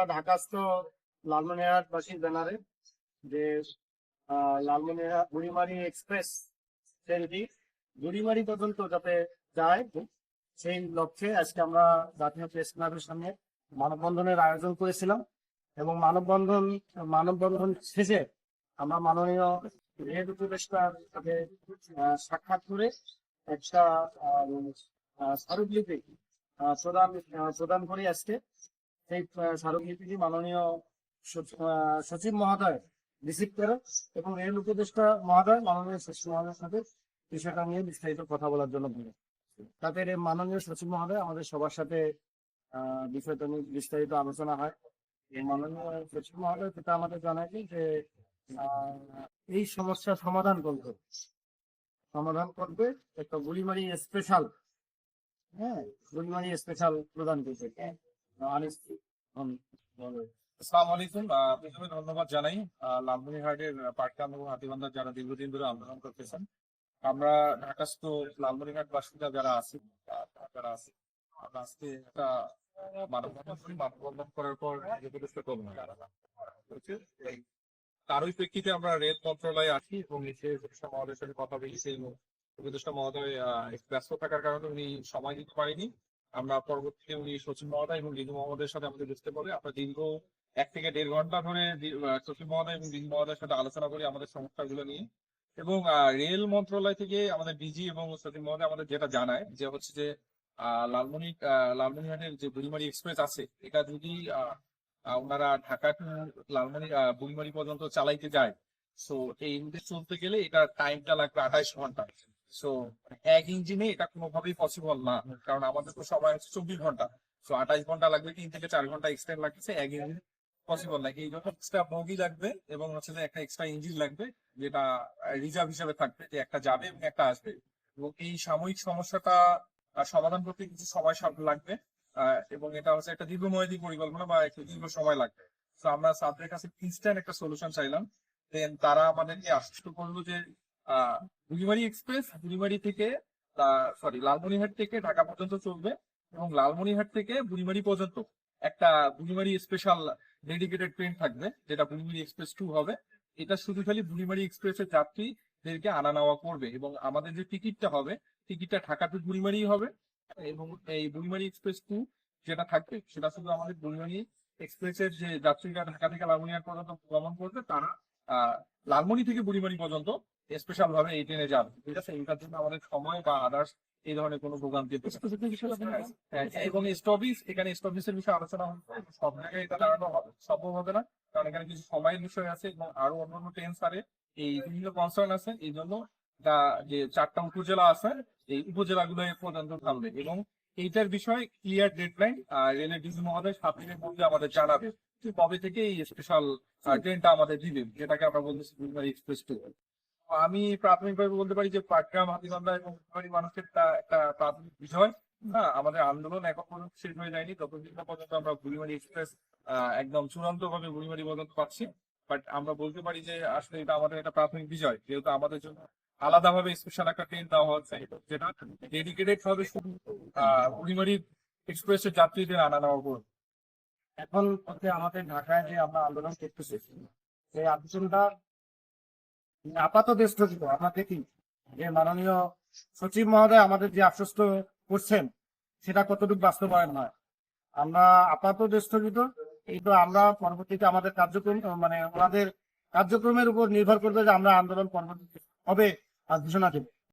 আমরা ঢাকাস্থ লালমনিরহাটবাসীর ব্যানারে যে আহ, লালমনিরহাট বুড়িমারি এক্সপ্রেস ট্রেনটি বুড়িমারি পর্যন্ত যাতে যায় সেই লক্ষ্যে আজকে আমরা জাতীয় প্রেস ক্লাবের সামনে মানববন্ধনের আয়োজন করেছিলাম এবং মানববন্ধন মানববন্ধন শেষে আমরা মাননীয় রেড উপদেষ্টার সাথে সাক্ষাৎ করে একটা আহ, প্রদান প্রদান করি আজকে। সেই স্মারকলিপিটি মাননীয় সচিব মহোদয় রিসিভ করে এবং রেল উপদেষ্টা মহোদয় মাননীয় সচিব মহোদয়ের সাথে বিষয়টা নিয়ে বিস্তারিত কথা বলার জন্য বলে তাতে মাননীয় সচিব মহোদয় আমাদের সবার সাথে বিষয়টা নিয়ে বিস্তারিত আলোচনা হয়। এই মাননীয় সচিব মহোদয় যেটা আমাদের জানাইছেন যে এই সমস্যার সমাধান করবে। সমাধান করবে একটা গুলিমারি স্পেশাল হ্যাঁ গুলিমারি স্পেশাল প্রদান করবে। হুম, বলো। আসসালামু আলাইকুম প্রথমে ধন্যবাদ জানাই। লালমনিরহাটের পাটকান এবং হাতিবান্ধার যারা দীর্ঘদিন ধরে আন্দোলন করতেছেন, আমরা ঢাকাস্থ লালমনিরহাট বাসিন্দা যারা আছি যারা আছি, আমরা আজকে একটা মানববন্ধন মানববন্ধন করার পর তারই প্রেক্ষিতে আমরা রেড মন্ত্রণালয়ে আছি এবং নিচে মহোদয়ের সাথে কথা বলি সেই উপদেষ্টা মহোদয় ব্যস্ত থাকার কারণে উনি সময় দিতে পারেনি আমরা পরবর্তীতে উনি সচিব মহোদয় এবং রিজু মহোদয়ের সাথে আমাদের বুঝতে পারে আমরা দীর্ঘ এক থেকে দেড় ঘণ্টা ধরে সচিব মহোদয় এবং রিজু মহোদয়ের সাথে আলোচনা করি আমাদের সমস্যাগুলো নিয়ে। এবং রেল মন্ত্রণালয় থেকে আমাদের ডিজি এবং সচিব মহোদয় আমাদের যেটা জানায় যে হচ্ছে যে লালমনি আহ, লালমনিরহাটের যে বুড়িমারি এক্সপ্রেস আছে এটা যদি ওনারা ঢাকা টু লালমনি বুড়িমারি পর্যন্ত চালাইতে যায় সো এই চলতে গেলে এটা টাইমটা লাগবে আঠাইশ ঘণ্টা। সো এক ইঞ্জিনে এটা কোনোভাবেই পসিবল না, কারণ আমাদের তো সময় হচ্ছে চব্বিশ ঘণ্টা। সো আঠাইশ ঘণ্টা লাগবে, তিন থেকে চার ঘণ্টা এক্সটেন্ড লাগছে এক ইঞ্জিন পসিবল না। এই জন্য এক্সট্রা বগি লাগবে এবং হচ্ছে যে একটা এক্সট্রা ইঞ্জিন লাগবে, যেটা রিজার্ভ হিসেবে থাকবে, যে একটা যাবে এবং একটা আসবে। এবং এই সাময়িক সমস্যাটা সমাধান করতে কিছু সময় লাগবে এবং এটা হচ্ছে একটা দীর্ঘমেয়াদী পরিকল্পনা বা একটু দীর্ঘ সময় লাগবে। তো আমরা সাবদের কাছে ইনস্ট্যান্ট একটা সলিউশন চাইলাম দেন তারা আমাদেরকে আশ্বস্ত করল যে বুড়িমারি এক্সপ্রেস বুড়িমারি থেকে সরি লালমনিরহাট থেকে ঢাকা পর্যন্ত চলবে এবং লালমনিরহাট থেকে বুড়িমারি পর্যন্ত একটা বুড়িমারি স্পেশাল ডেডিকেটেড ট্রেন থাকবে, যেটা বুড়িমারি এক্সপ্রেস টু হবে। এটা শুধু খালি বুড়িমারি এক্সপ্রেসের যাত্রীদেরকে আনা নেওয়া করবে এবং আমাদের যে টিকিটটা হবে, টিকিটটা ঢাকা টু বুড়িমারি হবে এবং এই বুড়িমারি এক্সপ্রেস টু যেটা থাকবে, সেটা শুধু আমাদের বুড়িমারি এক্সপ্রেসের যে যাত্রীরা ঢাকা থেকে লালমনিরহাট পর্যন্ত ভ্রমণ করবে, তারা লালমনি থেকে বুড়িমারি পর্যন্ত স্পেশাল ভাবে এই ট্রেনে যাবে। ঠিক আছে? এটার জন্য আমাদের সময় বা আদার্স এই ধরনের কোনো ভোগান্তি এবং স্টপিস এখানে স্টপিসের বিষয়ে আলোচনা হচ্ছে সব জায়গায় এটা দাঁড়ানো হবে- সম্ভব হবে না। কারণ এখানে কিছু সময়ের বিষয় আছে এবং আরও অন্যান্য ট্রেন সারে এই বিভিন্ন কনসার্ন আছে। এই জন্য যে চারটা উপজেলা আছে এই উপজেলাগুলো পর্যন্ত থামবে। এবং এইটার বিষয়ে ক্লিয়ার ডেডলাইন রেলের ডিসি মহোদয় সাত দিনের মধ্যে আমাদের জানাবে কবে থেকে এই স্পেশাল ট্রেনটা আমাদের দিবে, যেটাকে আমরা বলতেছি এক্সপ্রেস টু আমি প্রাথমিকভাবে বলতে পারি যে পাটগ্রাম হাতিবান্ধা এবং মানুষের একটা প্রাথমিক বিষয়। না আমাদের আন্দোলন এখন পর্যন্ত শেষ হয়ে যায়নি ততদিন পর্যন্ত আমরা বুড়িমারি এক্সপ্রেস একদম চূড়ান্ত ভাবে বুড়িমারি পর্যন্ত পাচ্ছি। বাট আমরা বলতে পারি যে আসলে এটা আমাদের একটা প্রাথমিক বিষয় যেহেতু আমাদের জন্য আলাদাভাবে স্পেশাল একটা ট্রেন দেওয়া হচ্ছে যেটা ডেডিকেটেড ভাবে শুধু বুড়িমারি এক্সপ্রেসের যাত্রীদের আনা নেওয়া করবে এখন হচ্ছে আমাদের ঢাকায় যে আমরা আন্দোলন করতেছি, সেই আন্দোলনটা আপাত স্থগিত আমরা দেখি যে মাননীয় সচিব মহোদয় আমাদের যে আশ্বস্ত করছেন, সেটা কতটুকু বাস্তবায়ন হয়। আমরা আপাতত স্থগিত কিন্তু আমরা পরবর্তীতে আমাদের কার্যক্রম মানে ওনাদের কার্যক্রমের উপর নির্ভর করবে যে আমরা আন্দোলন পরবর্তীতে হবে 啊，就是那个。